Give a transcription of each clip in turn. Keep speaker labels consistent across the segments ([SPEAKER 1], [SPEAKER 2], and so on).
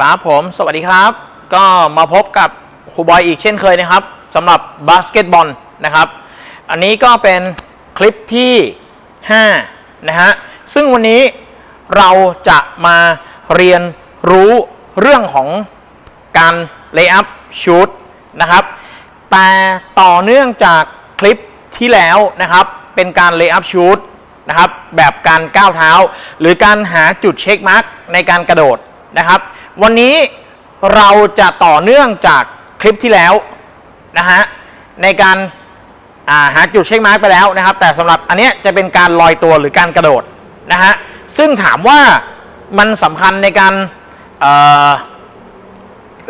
[SPEAKER 1] ครับผมสวัสดีครับ ก็มาพบกับครูบอยอีกเช่นเคยนะครับสำหรับบาสเกตบอลนะครับ อันนี้ก็เป็นคลิปที่ 5 นะฮะ ซึ่งวันนี้เราจะมาเรียนรู้เรื่องของการ layup shoot นะครับ แต่ต่อเนื่องจากคลิปที่แล้วนะครับ เป็นการ layup shoot นะครับ แบบการก้าวเท้า หรือการหาจุดเช็คมาร์กในการกระโดดนะครับ วันนี้เราจะต่อเนื่องจากคลิปที่แล้วนะฮะในการาหาจุดเช็คมาร์กไปแล้วนะครับ แต่สำหรับอันนี้จะเป็นการลอยตัวหรือการกระโดดนะฮะซึ่งถามว่ามันสำคัญในการเ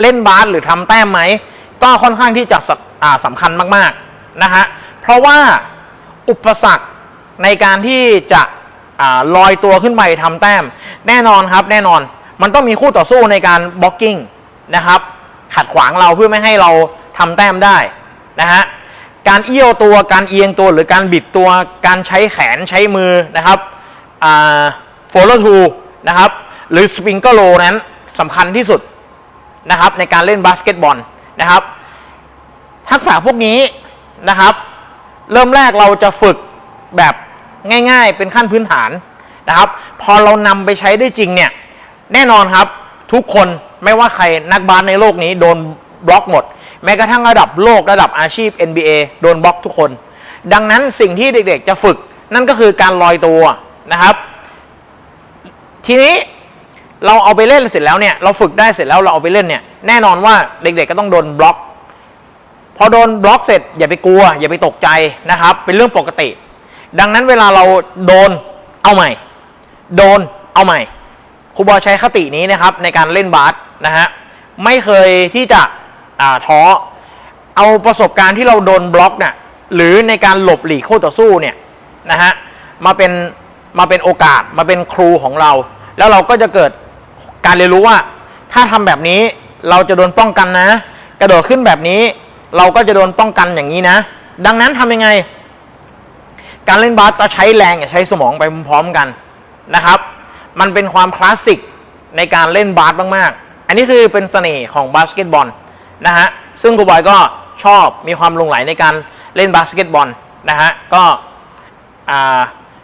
[SPEAKER 1] เล่นบาสหรือทำแต้มไหม ก็ค่อนข้างที่จะสอ่าสำคัญมากๆนะฮะเพราะว่าอุปสรรคในการที่จะอลอยตัวขึ้นไปทำแต้ม แน่นอนครับแน่นอน มันต้องมีคู่ต่อสู้ในการบล็อกกิ้งนะครับ ขัดขวางเราเพื่อไม่ให้เราทำแต้มได้นะฮะการเอี้ยวตัวการเอียงตัวหรือการบิดตัวการใช้แขนใช้มือนะครับโฟล w ทูนะครับหรือสปริงเกอร์โลนั้นสำคัญที่สุดนะครับในการเล่นบาสเกตบอลนะครับทักษะพวกนี้นะครับ เริ่มแรกเราจะฝึกแบบง่ายๆเป็นขั้นพื้นฐานนะครับ พอเรานำไปใช้ได้จริงเนี่ย แน่นอนครับ ทุกคนไม่ว่าใครนักบาสในโลกนี้โดนบล็อกหมด แม้กระทั่งระดับโลกระดับอาชีพ NBA โดนบล็อกทุกคน ดังนั้นสิ่งที่เด็กๆจะฝึก นั่นก็คือการลอยตัวนะครับ ทีนี้เราเอาไปเล่นเสร็จแล้วเนี่ยเราฝึกได้เสร็จแล้วเราเอาไปเล่นเนี่ยแน่นอนว่าเด็กๆก็ต้องโดนบล็อก พอโดนบล็อกเสร็จอย่าไปกลัว อย่าไปตกใจนะครับ เป็นเรื่องปกติ ดังนั้นเวลาเราโดนเอาใหม่ โดนเอาใหม่ ครูบอใช้คตินี้นะครับในการเล่นบาสนะฮะไม่เคยที่จะอ่าท้อเอาประสบการณ์ที่เราโดนบล็อกเนี่ยหรือในการหลบหลีกคู่ต่อสู้เนี่ยนะฮะมาเป็นมาเป็นโอกาสมาเป็นครูของเรา แล้วเราก็จะเกิดการเรียนรู้ว่า ถ้าทำแบบนี้เราจะโดนป้องกันนะ กระโดดขึ้นแบบนี้ เราก็จะโดนป้องกันอย่างนี้นะ ดังนั้นทำยังไง การเล่นบาสจะใช้แรงอย่าใช้สมองไปพร้อมกันนะครับ มันเป็นความคลาสสิกในการเล่นบาสมากๆ อันนี้คือเป็นเสน่ห์ของบาสเกตบอลนะฮะ ซึ่งครูบอยก็ชอบมีความลงไหลในการเล่นบาสเกตบอลนะฮะ ก็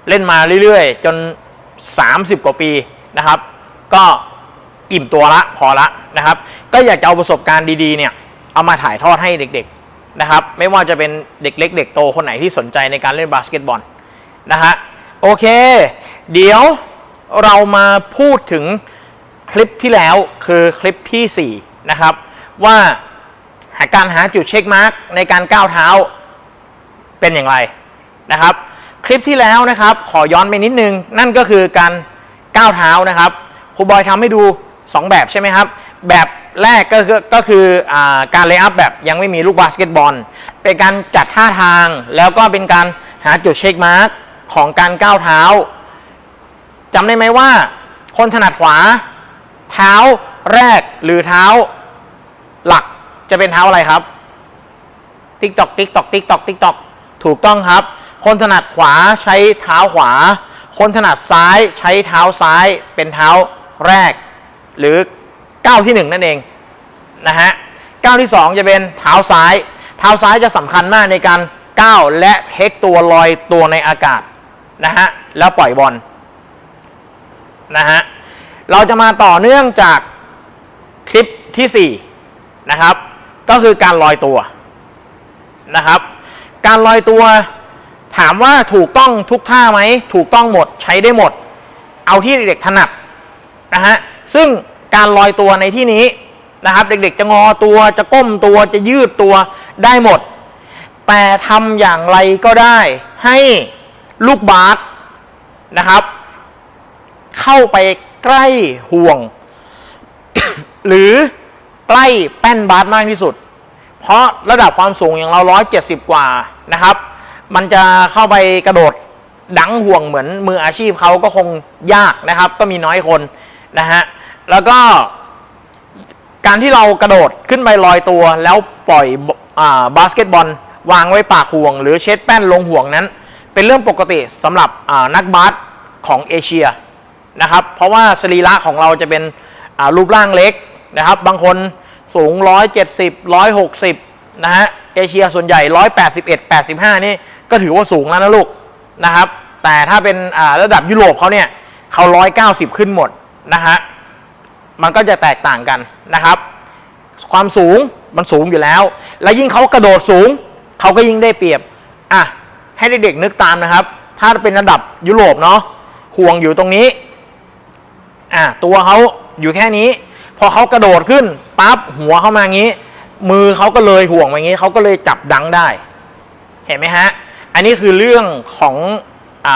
[SPEAKER 1] เล่นมาเรื่อยๆ จน 30 กว่าปีนะครับ ก็อิ่มตัวละพอละนะครับ ก็อยากจะเอาประสบการณ์ดีๆเนี่ยเอามาถ่ายทอดให้เด็กๆนะครับ ไม่ว่าจะเป็นเด็กเล็กเด็กโตคนไหนที่สนใจในการเล่นบาสเกตบอลนะฮะ โอเค เดี๋ยว เรามาพูดถึงคลิปที่แล้วคือคลิปที่ 4 นะครับ ว่าหาการหาจุดเช็คมาร์กในการก้าวเท้าเป็นอย่างไรนะครับ คลิปที่แล้วนะครับ ขอย้อนไปนิดนึง นั่นก็คือการก้าวเท้านะครับครูบอยทำให้ดู 2 แบบใช่ไหมครับ แบบแรกก็คือก็คืออาการเลย์อัพแบบยังไม่มีลูกบาสเกตบอล เป็นการจัดท่าทาง แล้วก็เป็นการหาจุดเช็คมาร์กของการก้าวเท้า จำได้ไหมว่า คนถนัดขวา เท้าแรกหรือเท้า หลักจะเป็นเท้าอะไรครับ ติ๊กตอกติ๊กตอกติ๊กตอกติ๊กตอกถูกต้องครับ คนถนัดขวาใช้เท้าขวา คนถนัดซ้ายใช้เท้าซ้ายเป็นเท้าแรก หรือก้าวที่หนึ่งนั่นเองนะฮะก้าวที่สองจะเป็นเท้าซ้าย เท้าซ้ายจะสำคัญมากในการก้าวและเทคตัวลอยตัวในอากาศนะฮะแล้วปล่อยบอล นะฮะ เราจะมาต่อเนื่องจากคลิปที่สี่นะครับ ก็คือการลอยตัวนะครับ การลอยตัวถามว่าถูกต้องทุกท่าไหม ถูกต้องหมดใช้ได้หมด เอาที่เด็กๆถนัดนะฮะ ซึ่งการลอยตัวในที่นี้นะครับ เด็กๆ จะงอตัวจะก้มตัวจะยืดตัวได้หมด แต่ทำอย่างไรก็ได้ให้ลูกบาสนะครับ เข้าไปใกล้ห่วง หรือใกล้แป้นบาสมากที่สุด เพราะระดับความสูงอย่างเรา170กว่านะครับ มันจะเข้าไปกระโดดดังห่วงเหมือนมืออาชีพเขาก็คงยากนะครับ ก็มีน้อยคนนะฮะแล้วก็การที่เรากระโดดขึ้นไปลอยตัว แล้วปล่อยอบาสเกตบอล วางไว้ปากห่วง หรือเช็ดแป้นลงห่วงนั้น เป็นเรื่องปกติสำหรับนักบาสของเอเชีย นะครับ เพราะว่าสรีระของเราจะเป็นรูปร่างเล็กนะครับ บางคนสูง 170 160 นะฮะ เอเชียส่วนใหญ่ 181 85 นี่ก็ถือว่าสูงแล้วนะลูกนะครับ แต่ถ้าเป็นระดับยุโรปเขาเนี่ยเขา 190 ขึ้นหมดนะฮะ มันก็จะแตกต่างกันนะครับ ความสูงมันสูงอยู่แล้ว และยิ่งเขากระโดดสูงเขาก็ยิ่งได้เปรียบ อะ ให้เด็กๆนึกตามนะครับ ถ้าเป็นระดับยุโรปเนาะห่วงอยู่ตรงนี้ อะตัวเขาอยู่แค่นี้ พอเขากระโดดขึ้นปั๊บหัวเข้ามางี้ มือเขาก็เลยห่วงมางี้เขาก็เลยจับดังได้ เห็นไหมฮะ อันนี้คือเรื่องของอ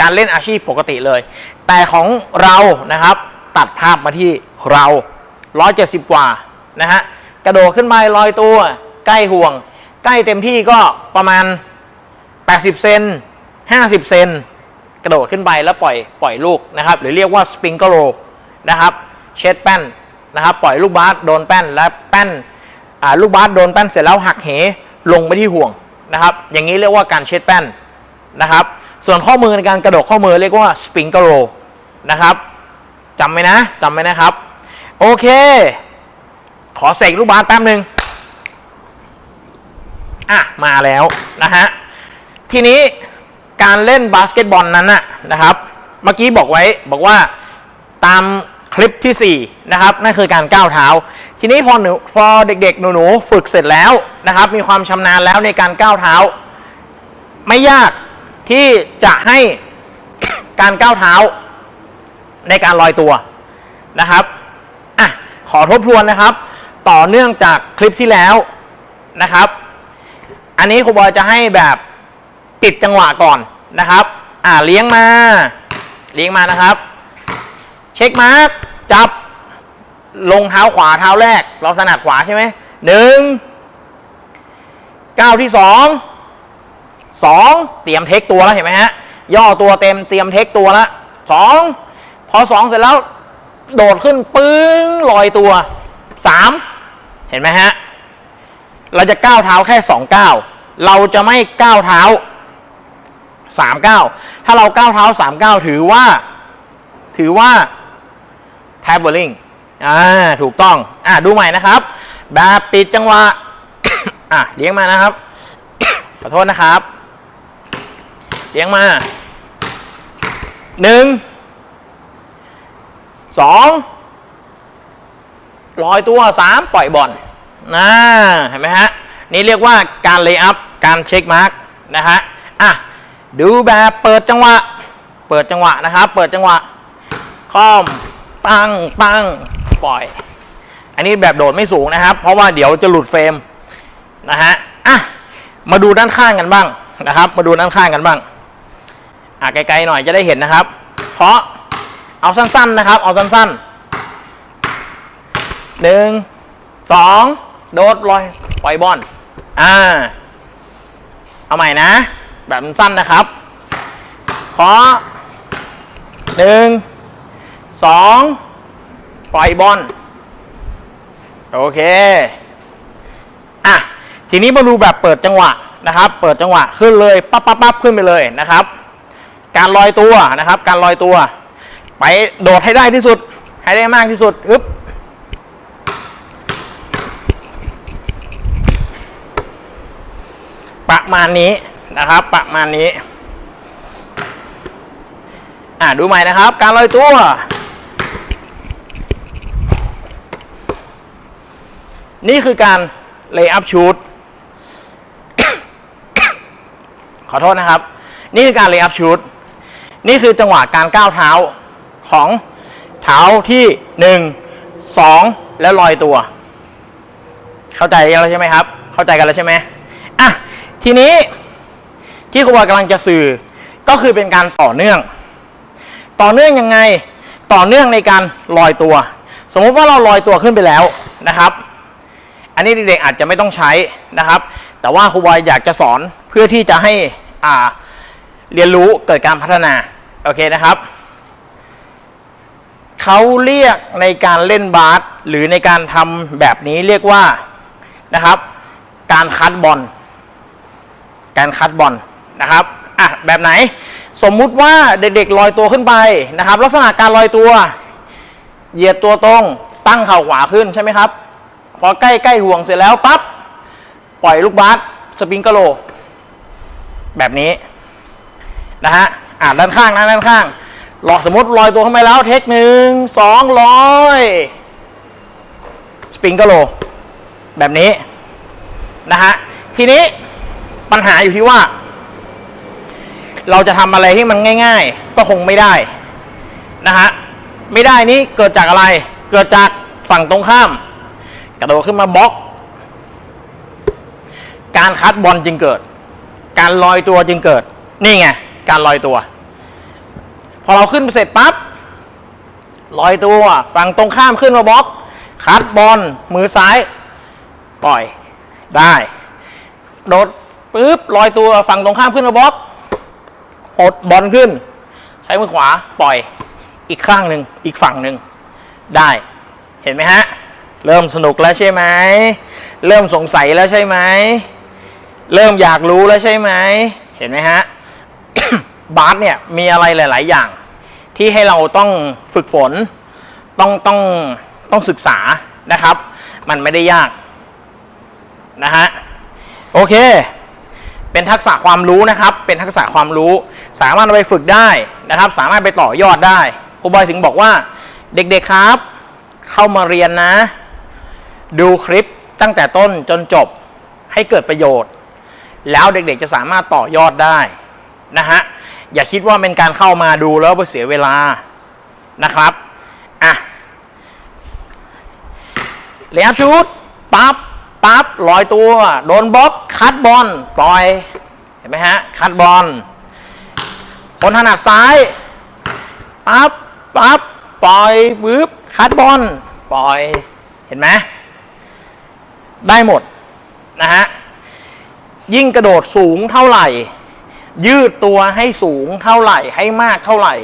[SPEAKER 1] การเล่นอาชีพปกติเลย แต่ของเรานะครับ ตัดภาพมาที่เรา 170 กว่านะฮะกระโดดขึ้นไปลอยตัว ใกล้ห่วง ใกล้เต็มที่ก็ประมาณ 80 เซน50 เซน กระโดดขึ้นไปแล้วปล่อยปล่อยลูกนะครับหรือเรียกว่าสปริงเกอร์โรนะครับเช็ดแป้นนะครับปล่อยลูกบาสโดนแป้นและแป้นลูกบาสโดนแป้นเสร็จแล้วหักเหลงไปที่ห่วงนะครับอย่างนี้เรียกว่าการเช็ดแป้นนะครับส่วนข้อมือในการกระโดดข้อมือเรียกว่าสปริงเกอร์โรนะครับจำไหมนะจำไหมนะครับ โอเค ขอเสกลูกบาสแป๊บหนึ่งอะมาแล้วนะฮะทีนี้ การเล่นบาสเกตบอลนั้นนะนะครับ เมื่อกี้บอกไว้บอกว่าตามคลิปที่ 4 นะครับ นั่นคือการก้าวเท้า ทีนี้พอหนูพอเด็กๆ หนูๆ ฝึกเสร็จแล้วนะครับ มีความชำนาญแล้วในการก้าวเท้า ไม่ยากที่จะให้การก้าวเท้าในการลอยตัวนะครับอะขอทบทวนนะครับ ต่อเนื่องจากคลิปที่แล้วนะครับ อันนี้ครูบอยจะให้แบบ ติดจังหวะก่อนนะครับ อ่าเลี้ยงมา เลี้ยงมานะครับ เช็คมาร์กจับ ลงเท้าขวาเท้าแรก เราถนัดขวาใช่ไหมหนึ่งก้าวที่สองสองเตรียมเทคตัวแล้วเห็นไหมฮะย่อตัวเต็มเตรียมเทคตัวแล้วสองพอสองเสร็จแล้ว โดดขึ้นปึ้งลอยตัวสามเห็นไหมฮะเราจะก้าวเท้าแค่สองก้าวเราจะไม่ก้าวเท้า สามเก้าถ้าเราก้าวเท้าสามเก้าถือว่า ถือว่าแท็บเบอร์ลิงอ่า ถูกต้อง อ่าดูใหม่นะครับ แบบปิดจังหวะ อะเลี้ยงมานะครับ ขอโทษนะครับ เลี้ยงมา หนึ่ง สองลอยตัวสามปล่อยบอลนะเห็นไหมฮะ นี่เรียกว่าการเลย์อัพ การเช็คมาร์กนะฮะ อะ ดูแบบเปิดจังหวะ เปิดจังหวะนะครับ เปิดจังหวะค่อมปังปังปล่อย อันนี้แบบโดดไม่สูงนะครับ เพราะว่าเดี๋ยวจะหลุดเฟรมนะฮะอะมาดูด้านข้างกันบ้างนะครับ มาดูด้านข้างกันบ้างอะไกลๆหน่อยจะได้เห็นนะครับเคาะเอาสั้นๆนะครับ เอาสั้นๆหนึ่งสองโดดลอยปล่อยบอลอ่าเอาใหม่นะ แบบสั้นนะครับเคาะหนึ่งสองปล่อยบอลโอเคอะทีนี้มาดูแบบเปิดจังหวะนะครับ เปิดจังหวะขึ้นเลยปั๊บปั๊บปั๊บขึ้นไปเลยนะครับ การลอยตัวนะครับ การลอยตัว ไปโดดให้ได้ที่สุด ให้ได้มากที่สุดอึ๊บประมาณนี้ นะครับ ประมาณนี้ อ่าดูใหม่นะครับ การลอยตัว นี่คือการ lay up shoot ขอโทษนะครับ นี่คือการ lay up shoot นี่คือจังหวะการก้าวเท้าของเท้าที่หนึ่งสองแล้วลอยตัว เข้าใจกันแล้วใช่ไหมครับ เข้าใจกันแล้วใช่ไหมอะทีนี้ ที่ครูบอยกำลังจะสื่อก็คือเป็นการต่อเนื่อง ต่อเนื่องยังไงต่อเนื่องในการลอยตัว สมมุติว่าเราลอยตัวขึ้นไปแล้วนะครับ อันนี้เด็กๆอาจจะไม่ต้องใช้นะครับ แต่ว่าครูบอยอยากจะสอนเพื่อที่จะให้อ่าเรียนรู้เกิดการพัฒนาโอเคนะครับเขาเรียกในการเล่นบาสหรือในการทำแบบนี้เรียกว่านะครับ การคัดบอลการคัดบอล นะครับอะแบบไหนสมมุติว่าเด็กๆลอยตัวขึ้นไปนะครับ ลักษณะการลอยตัว เหยียดตัวตรงตั้งเข่าขวาขึ้นใช่ไหมครับ พอใกล้ใกล้ห่วงเสร็จแล้วปั๊บปล่อยลูกบาสสปริงกอร์โล แบบนี้นะฮะอ่าด้านข้างนะด้านข้างหลอกสมมติลอยตัวเข้าไปแล้วเทคหนึ่งสองร้อยสปริงกอร์โล แบบนี้นะฮะทีนี้ปัญหาอยู่ที่ว่า เราจะทำอะไรที่มันง่าย ๆ ก็คงไม่ได้นะฮะไม่ได้นี้เกิดจากอะไร เกิดจากฝั่งตรงข้าม กระโดดขึ้นมาบล็อก การคัดบอลจึงเกิด การลอยตัวจึงเกิด นี่ไงการลอยตัว พอเราขึ้นไปเสร็จปั๊บลอยตัวฝั่งตรงข้ามขึ้นมาบล็อก คัดบอลมือซ้าย ปล่อยได้ โดดปุ๊บลอยตัวฝั่งตรงข้ามขึ้นมาบล็อก หดบอลขึ้น ใช้มือขวาปล่อยอีกข้างหนึ่งอีกฝั่งหนึ่งได้เห็นไหมฮะ เริ่มสนุกแล้วใช่ไหมเริ่มสงสัยแล้วใช่ไหมเริ่มอยากรู้แล้วใช่ไหมเห็นไหมฮะบาสเนี่ยมีอะไรหลาย ๆ อย่าง ที่ให้เราต้องฝึกฝนต้องต้องต้องศึกษานะครับ มันไม่ได้ยากนะฮะโอเค เป็นทักษะความรู้นะครับ เป็นทักษะความรู้ สามารถเอาไปฝึกได้นะครับ สามารถไปต่อยอดได้ครูบอยถึงบอกว่าเด็กๆครับ เข้ามาเรียนนะ ดูคลิปตั้งแต่ต้นจนจบให้เกิดประโยชน์ แล้วเด็กๆจะสามารถต่อยอดได้นะฮะอย่าคิดว่าเป็นการเข้ามาดูแล้วไปเสียเวลานะครับอะเลียชุดปั๊บ ปั๊บลอยตัว โดนบล็อกคัดบอลปล่อย เห็นไหมฮะ คัดบอลคนถนัดซ้ายปั๊บปั๊บปล่อยปึ๊บคัดบอลปล่อยเห็นไหมได้หมดนะฮะยิ่งกระโดดสูงเท่าไหร่ ยืดตัวให้สูงเท่าไหร่ให้มากเท่าไหร่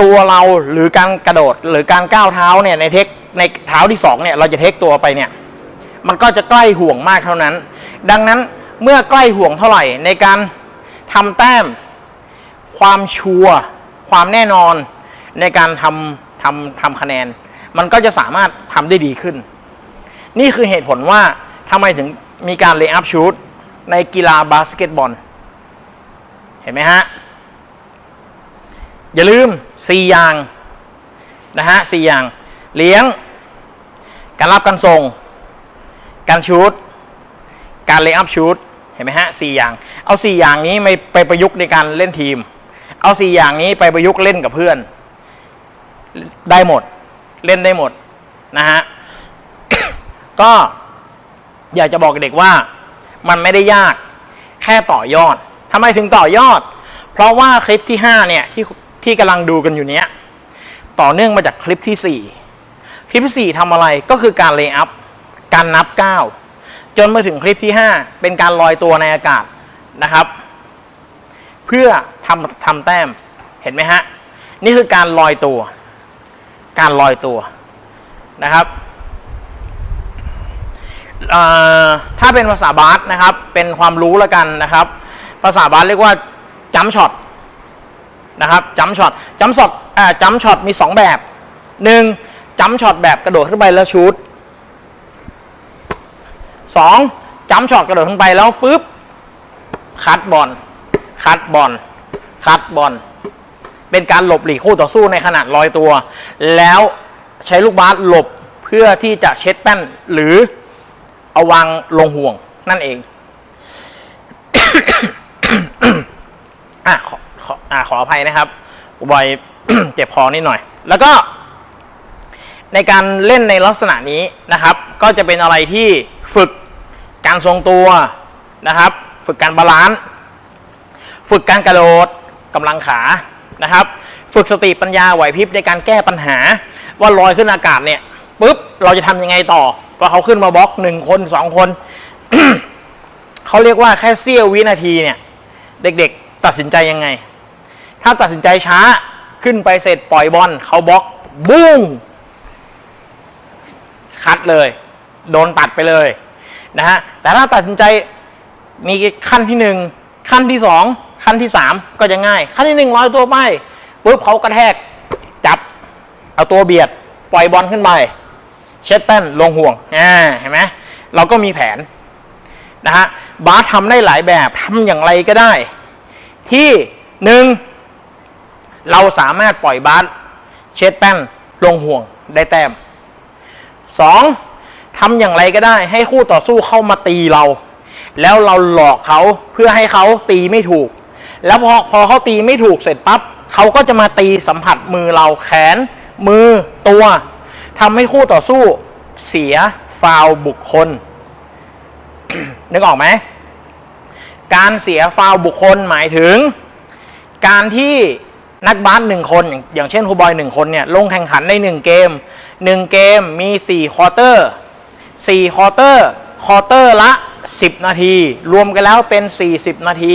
[SPEAKER 1] ตัวเราหรือการกระโดดหรือการก้าวเท้าเนี่ยในเทคในเท้าที่สองเนี่ยเราจะเทคตัวไปเนี่ย มันก็จะใกล้ห่วงมากเท่านั้น ดังนั้นเมื่อใกล้ห่วงเท่าไหร่ในการทำแต้ม ความชัวร์ความแน่นอนในการทำทำทำคะแนน มันก็จะสามารถทำได้ดีขึ้น นี่คือเหตุผลว่าทำไมถึงมีการเลย์อัพชูตในกีฬาบาสเกตบอล เห็นไหมฮะ อย่าลืม 4 อย่าง นะฮะสอย่าง เลี้ยง การรับการส่ง การชูตการเลย์อัพชูตเห็นไหมฮะสี่อย่าง เอา4อย่างนี้ไม่ไปประยุกต์ในการเล่นทีม เอา4อย่างนี้ไปประยุกต์เล่นกับเพื่อน ได้หมด เล่นได้หมดนะฮะก็อยากจะบอกเด็กว่ามันไม่ได้ยากแค่ต่อยอดทำไมถึงต่อยอด เพราะว่าคลิปที่5เนี่ยที่ที่กำลังดูกันอยู่เนี้ยต่อเนื่องมาจากคลิปที่ 4 คลิปที่ 4ทำอะไรก็คือการเลย์อัพ การนับก้าจนมาถึงคลิปที่ 5 เป็นการลอยตัวในอากาศนะครับ เพื่อทำทำแต้มเห็นไหมฮะ นี่คือการลอยตัว การลอยตัวนะครับถ้าเป็นภาษาบาสนะครับ เป็นความรู้แล้วกันนะครับ ภาษาบาสเรียกว่าจัมช็อตนะครับจัมช็อตจัมช็อตจัมช็อตมี 2 แบบหนึ่งจัมช็อตแบบกระโดดขึ้นไปแล้วชูด สองจัมช็อตกระโดดขึ้นไปแล้วปุ๊บคัดบอลคัดบอลคัดบอลเป็นการหลบหลีกคู่ต่อสู้ในขนาดลอยตัว แล้วใช้ลูกบาสหลบเพื่อที่จะเช็ดแป้นหรือเอาวางลงห่วงนั่นเองอะขอขออะขออภัยนะครับอุบอยเจ็บคอนิดหน่อย แล้วก็ในการเล่นในลักษณะนี้นะครับ ก็จะเป็นอะไรที่ฝึก การทรงตัวนะครับ ฝึกการบาลานซ์ฝึกการกระโดดกำลังขานะครับ ฝึกสติปัญญาไหวพริบในการแก้ปัญหา ว่าลอยขึ้นอากาศเนี่ยปุ๊บเราจะทำยังไงต่อพอเขาขึ้นมาบล็อกหนึ่งคนสองคนเขาเรียกว่าแค่เสี้ยววินาทีเนี่ย เด็กๆตัดสินใจยังไง ถ้าตัดสินใจช้าขึ้นไปเสร็จปล่อยบอลเขาบล็อกบุ้งคัดเลย โดนตัดไปเลย นะฮะแต่ถ้าตัดสินใจมีขั้นที่หนึ่งขั้นที่สองขั้นที่สามก็จะง่าย ขั้นที่หนึ่งลอยตัวไปปุ๊บเขากระแทกจับเอาตัวเบียดปล่อยบอลขึ้นไป เช็ดแป้นลงห่วงอ่าเห็นไหมเราก็มีแผนนะฮะบาสทำได้หลายแบบทำอย่างไรก็ได้ ที่หนึ่งเราสามารถปล่อยบาสเช็ดแป้นลงห่วงได้แต้มสอง ทำอย่างไรก็ได้ ให้คู่ต่อสู้เข้ามาตีเรา แล้วเราหลอกเขาเพื่อให้เขาตีไม่ถูก แล้วพอพอเขาตีไม่ถูกเสร็จปั๊บเขาก็จะมาตีสัมผัสมือเราแขน มือตัวทำให้คู่ต่อสู้เสียฟาวบุคคล นึกออกไหมการเสียฟาวบุคคลหมายถึง การที่นักบาสหนึ่งคนอย่างอย่างเช่นครูบอยหนึ่งคนเนี่ยลงแข่งขันในหนึ่งเกมหนึ่งเกมมีสี่ควอเตอร์ สี่ควอเตอร์ควอเตอร์ละ 10 นาที รวมกันแล้วเป็น 40 นาที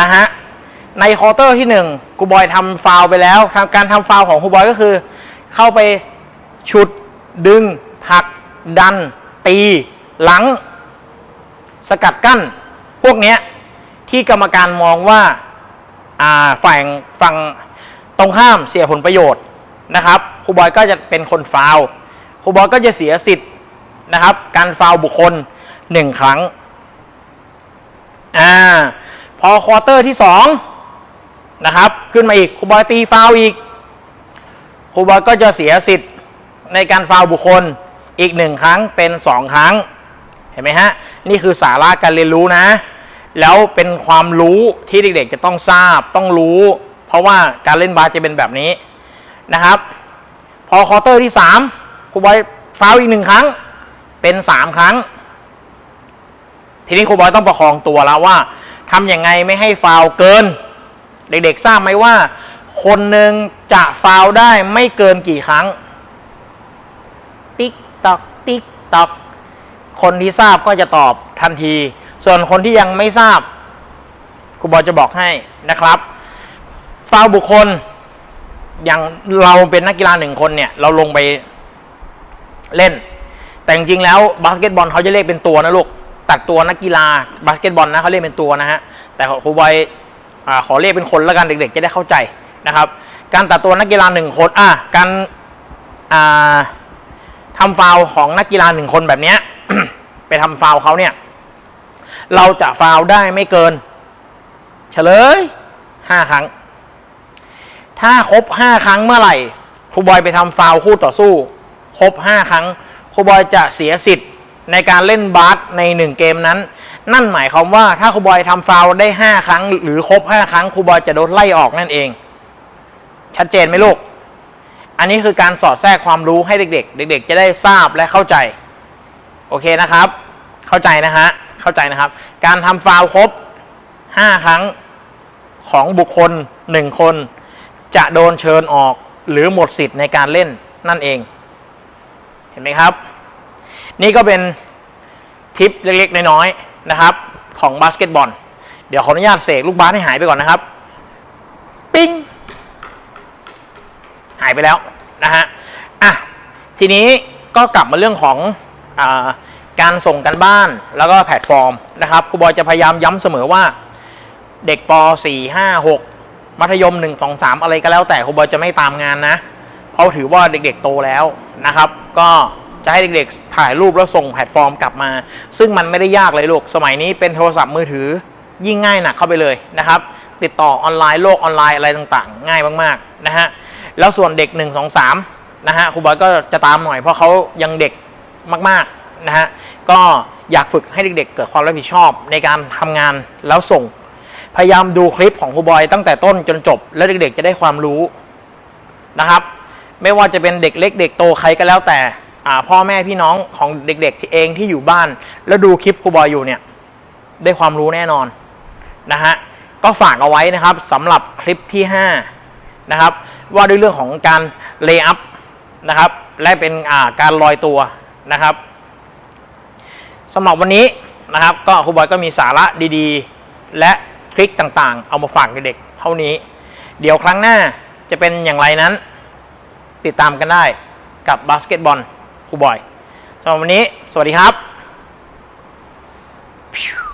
[SPEAKER 1] นะฮะในควอเตอร์ที่1ครูบอยทำฟาวไปแล้วทำการทำฟาวของครูบอยก็คือ เข้าไปฉุดดึงผัก ดัน ตี หลัง สกัดกั้น พวกเนี้ยที่กรรมการมองว่าอ่าฝ่ายฝั่งตรงข้ามเสียผลประโยชน์นะครับครูบอยก็จะเป็นคนฟาวครูบอยก็จะเสียสิทธิ์ นะครับ การฟาวบุคคลหนึ่งครั้ง อ่า พอควอเตอร์ที่สองนะครับ ขึ้นมาอีกครูบอยตีฟาวอีกครูบอยก็จะเสียสิทธิ์ในการฟาวบุคคลอีกหนึ่งครั้งเป็นสองครั้ง เห็นไหมฮะ นี่คือสาระการเรียนรู้นะ แล้วเป็นความรู้ที่เด็กๆจะต้องทราบต้องรู้ เพราะว่าการเล่นบาสจะเป็นแบบนี้นะครับ พอควอเตอร์ที่3ครูบอยฟาวอีกหนึ่งครั้ง เป็น3ครั้ง ทีนี้ครูบอยต้องประคองตัวแล้วว่าทำยังไงไม่ให้ฟาวล์เกิน เด็กๆทราบไหมว่า คนหนึ่งจะฟาวล์ได้ไม่เกินกี่ครั้ง ติ๊กตอกติ๊กตอกคนที่ทราบก็จะตอบทันที ส่วนคนที่ยังไม่ทราบครูบอยจะบอกให้นะครับฟาวล์บุคคลอย่างเราเป็นนักกีฬาหนึ่งคนเนี่ย เราลงไปเล่น แต่จริงๆแล้วบาสเกตบอลเขาจะเรียกเป็นตัวนะลูกตัดตัวนักกีฬาบาสเกตบอลนะเขาเรียกเป็นตัวนะฮะแต่ครูบอยอขอเรียกเป็นคนแล้วกันเด็ก ๆ จะได้เข้าใจนะครับ การตัดตัวนักกีฬาหนึ่งคนอะการทำฟาวของนักกีฬาหนึ่งคนแบบเนี้ยไปทำฟาวเขาเนี่ย เราจะฟาวได้ไม่เกิน เฉลยห้าครั้ง ถ้าครบห้าครั้งเมื่อไหร่ครูบอยไปทำฟาวคู่ต่อสู้ ครบห้าครั้ง ครูบอยจะเสียสิทธิ์ในการเล่นบาสในหนึ่งเกมนั้น นั่นหมายความว่าถ้าครูบอยทำฟาวได้ห้าครั้ง หรือครบห้าครั้งครูบอยจะโดนไล่ออกนั่นเอง ชัดเจนไหมลูก อันนี้คือการสอดแทรกความรู้ให้เด็ก ๆ เด็ก ๆ จะได้ทราบและเข้าใจ โอเคนะครับ เข้าใจนะฮะเข้าใจนะครับ การทำฟาวครบ 5 ครั้งของบุคคล 1 คน จะโดนเชิญออกหรือหมดสิทธิ์ในการเล่นนั่นเอง ห็นไหมครับ นี่ก็เป็นทิปเล็กๆ น้อยๆนะครับ ของบาสเกตบอล เดี๋ยวขออนุญาตเสกลูกบาสให้หายไปก่อนนะครับ ปิ้งหายไปแล้วนะฮะอะทีนี้ก็กลับมาเรื่องของอการส่งกันบ้านแล้วก็แพลตฟอร์มนะครับครูบอยจะพยายามย้ำเสมอว่าเด็กป .4 5 6 มัธยม 1 2 3 อะไรก็แล้วแต่ครูบอยจะไม่ตามงานนะ เพราะถือว่าเด็กๆโตแล้วนะครับ ก็จะให้เด็กๆถ่ายรูปแล้วส่งแพลตฟอร์มกลับมา ซึ่งมันไม่ได้ยากเลยลูก สมัยนี้เป็นโทรศัพท์มือถือยิ่งง่ายหนักเข้าไปเลยนะครับ ติดต่อออนไลน์โลกออนไลน์อะไรต่างๆ ง่ายมากๆนะฮะ แล้วส่วนเด็ก 1 2 3นะฮะครูบอยก็จะตามหน่อยเพราะเขายังเด็กมากๆนะฮะ ก็อยากฝึกให้เด็กๆ เกิดความรับผิดชอบในการทำงานแล้วส่ง พยายามดูคลิปของครูบอยตั้งแต่ต้นจนจบ แล้วเด็กๆ จะได้ความรู้นะครับ ไม่ว่าจะเป็นเด็กเล็กเด็กโตใครก็แล้วแต่พ่อแม่พี่น้องของเด็กๆเองที่อยู่บ้าน แล้วดูคลิปครูบอยอยู่เนี่ยได้ความรู้แน่นอนนะฮะก็ฝากเอาไว้นะครับสำหรับคลิปที่5นะครับว่าด้วยเรื่องของการเลย์อัพนะครับและเป็นาการลอยตัวนะครับสำหรับวันนี้นะครับก็ครูบอยก็มีสาระดีๆ และทริคต่างๆ เอามาฝากเด็กๆเท่านี้ เดี๋ยวครั้งหน้าจะเป็นอย่างไรนั้น ติดตามกันได้กับบาสเกตบอลครูบอยสำหรับวันนี้ สวัสดีครับ